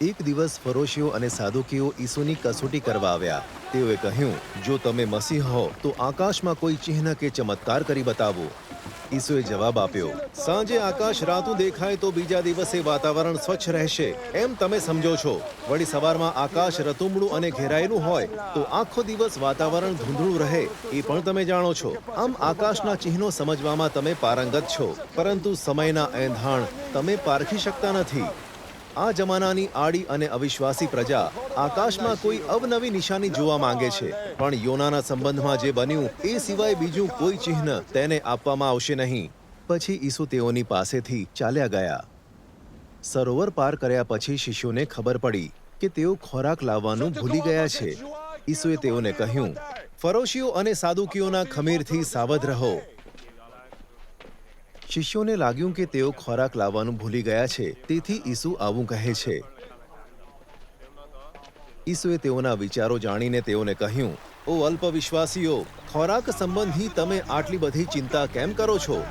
એક દિવસ ફરોશીઓ અને સાધુકીઓ ઈસુની કસોટી કરવા આવ્યા. તેઓએ કહ્યું, જો તમે મસીહ હો, તો આકાશમાં કોઈ ચિહ્ન કે ચમત્કાર કરી બતાવો. ઈસુએ જવાબ આપ્યો, સાંજે આકાશ રાતું દેખાય તો બીજા દિવસે વાતાવરણ સ્વચ્છ રહેશે. એમ તમે સમજો છો. વળી સવારમાં આકાશ રતુમડું અને ઘેરાયેલું હોય, તો આખો દિવસ વાતાવરણ ધૂંધળું રહે, એ પણ તમે જાણો છો. આમ આકાશના ચિહ્નો સમજવામાં તમે પારંગત છો. પરંતુ સમયના એંધાણ તમે પારખી શકતા નથી. આ જમાનાની આડી અને અવિશ્વાસી પ્રજા આકાશમાં કોઈ અવનવી નિશાની જોવા માંગે છે. પણ યોનાના સંબંધમાં જે બન્યું એ સિવાય બીજું કોઈ ચિહ્ન તેને આપવામાં આવશે નહીં. પછી ઈસુ તેઓની પાસેથી ચાલ્યા ગયા. સરોવર પાર કર્યા પછી શિષ્યોને ખબર પડી કે તેઓ ખોરાક લાવવાનું ભૂલી ગયા છે. ઈસુએ તેઓને કહ્યું ફરોશીઓ અને સાદુકીઓના ખમીરથી સાવધ રહો. શિષ્યોને લાગ્યું કે તેઓ ખોરાક લાવવાનું ભૂલી ગયા છે. તેથી ઈસુ આવું કહે છે. ઈસુએ તેઓના વિચારો જાણીને તેઓને કહ્યું, ઓ અલ્પ વિશ્વાસીઓ ખોરાક સંબંધી તમે આટલી બધી ચિંતા કેમ કરો છો?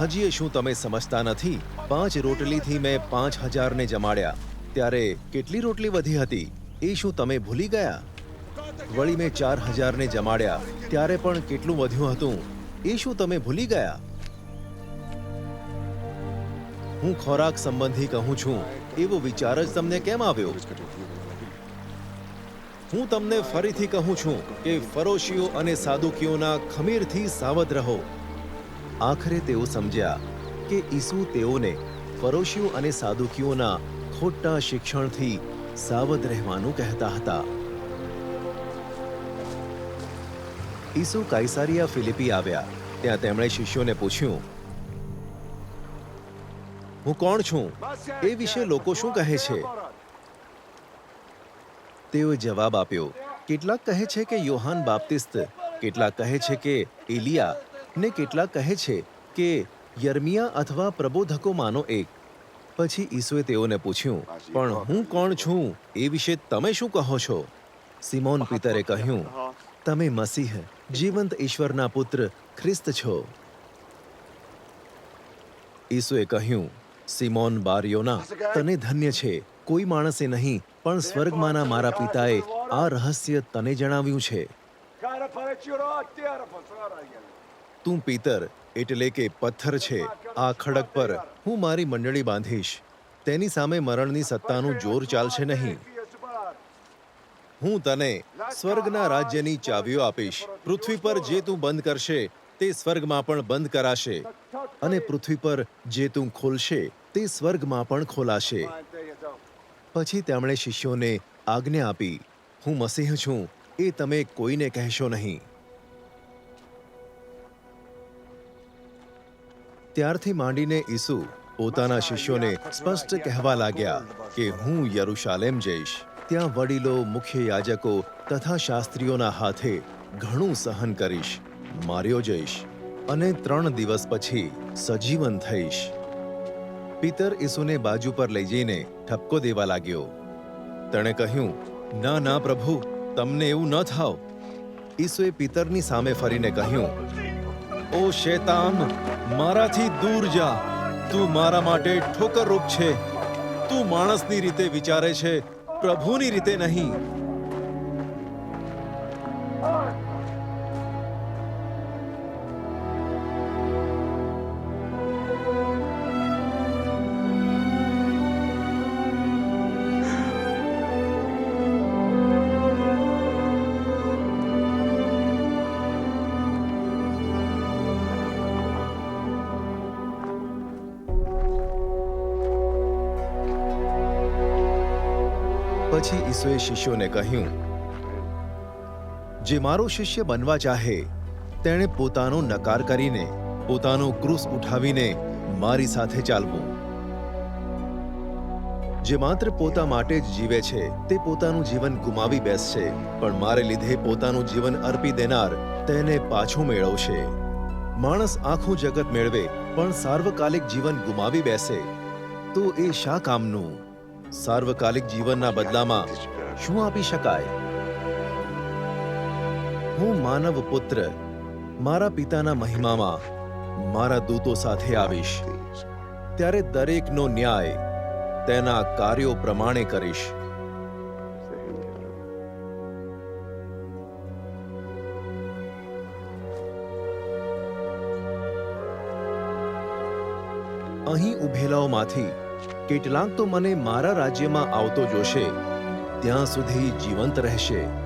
હજી શું તમે સમજતા નથી? પાંચ રોટલીથી મેં પાંચ હજારને જમાડ્યા. ત્યારે કેટલી રોટલી વધી હતી? એ શું તમે ભૂલી ગયા? વળી મેં ચાર હજારને જમાડ્યા. ત્યારે પણ કેટલું વધ્યું હતું? એ શું તમે ભૂલી ગયા? હું ખોરાક સંબંધી કહું છું, એવો વિચાર જ તમને કેમ આવ્યો? હું તમને ફરીથી કહું છું કે ફરોશીઓ અને સાદુકીઓના ખમીરથી સાવધ રહો. આખરે તેઓ સમજ્યા કે ઈસુ તેઓને ફરોશીઓ અને સાદુકીઓના ખોટા શિક્ષણથી સાવધ રહેવાનું કહેતા હતા. ઈસુ કાઈસારિયા ફિલિપી આવ્યા. ત્યાં તેમણે શિષ્યોને પૂછ્યું, હું કોણ છું? એ વિશે લોકો શું કહે છે? તેઓએ જવાબ આપ્યો, કેટલાક કહે છે કે યોહાન બાપ્તિસ્ત, કેટલાક કહે છે કે એલિયા, ને કેટલાક કહે છે કે યર્મિયા અથવા પ્રબોધકોમાંનો એક. પછી ઈસુએ તેઓને પૂછ્યું, પણ હું કોણ છું? એ વિશે તમે શું કહો છો? સિમોન પિતરે કહ્યું, તમે મસીહ. જીવંત ઈશ્વરના પુત્ર ખ્રિસ્ત છો. ઈસુએ કહ્યું, સિમોન બારિયોના તને ધન્ય છે. કોઈ માણસે નહીં, પણ સ્વર્ગમાંના મારા પિતાએ આ રહસ્ય તને જણાવ્યું છે. તું પિતર, એટલે કે પથ્થર છે, આ ખડક પર હું મારી મંડળી બાંધીશ. તેની સામે મરણની સત્તાનું જોર ચાલશે નહીં. હું તને સ્વર્ગના રાજ્યની ચાવીઓ આપીશ. પૃથ્વી પર જે તું બંધ કરશે, તે સ્વર્ગમાં પણ બંધ કરાશે. અને પૃથ્વી પર જે તું ખોલશે, તે સ્વર્ગમાં પણ ખોલાશે. પછી તેમણે શિષ્યોને આજ્ઞા આપી, હું મસીહ છું, એ તમે કોઈને કહેશો નહીં. ત્યારથી માંડીને ઈસુ પોતાના શિષ્યોને સ્પષ્ટ કહેવા લાગ્યા કે, હું યરુશાલેમ જઈશ. ત્યાં વડીલો, મુખ્ય યાજકો તથા શાસ્ત્રીઓના હાથે ઘણું સહન કરીશ, માર્યો જઈશ અને ત્રણ દિવસ પછી સજીવન થઈશ. પિતર ઈસુને બાજુ પર લઈ જઈને ઠપકો દેવા લાગ્યો. તેણે કહ્યું, ના ના, પ્રભુ, તમને એવું ન થાવ. ઈસુએ પિતરની સામે ફરીને કહ્યું, ઓ શેતાન, મારાથી દૂર જા. તું મારા માટે ઠોકરરૂપ છે. તું માણસની રીતે વિચારે છે. પ્રભુની રીતે નહીં. પછી ઈસુએ શિષ્યોને કહ્યું, જે મારો શિષ્ય બનવા ચાહે, તેણે પોતાનો નકાર કરીને, પોતાનો ક્રુસ ઉઠાવીને મારી સાથે ચાલવું. જે માત્ર પોતા માટે જ જીવે છે, તે પોતાનું જીવન ગુમાવી બેસશે, પણ મારે લીધે પોતાનું જીવન અર્પી દેનાર તેને પાછું મેળવશે. માણસ આખું જગત મેળવે, પણ સાર્વકાલિક જીવન ગુમાવી બેસે. તો એ શા કામનું? સાર્વકાલિક જીવનના બદલામાં શું આપી શકાય? હું માનવ પુત્ર મારા પિતાના મહિમામાં મારા દૂતો સાથે આવીશ. ત્યારે દરેકનો ન્યાય તેના કાર્યો પ્રમાણે કરીશ. અહીં ઉભેલાઓમાંથી કેટલાક તો મને મારા રાજ્યમાં આવતો જોશે. ત્યાં સુધી જીવંત રહેશે.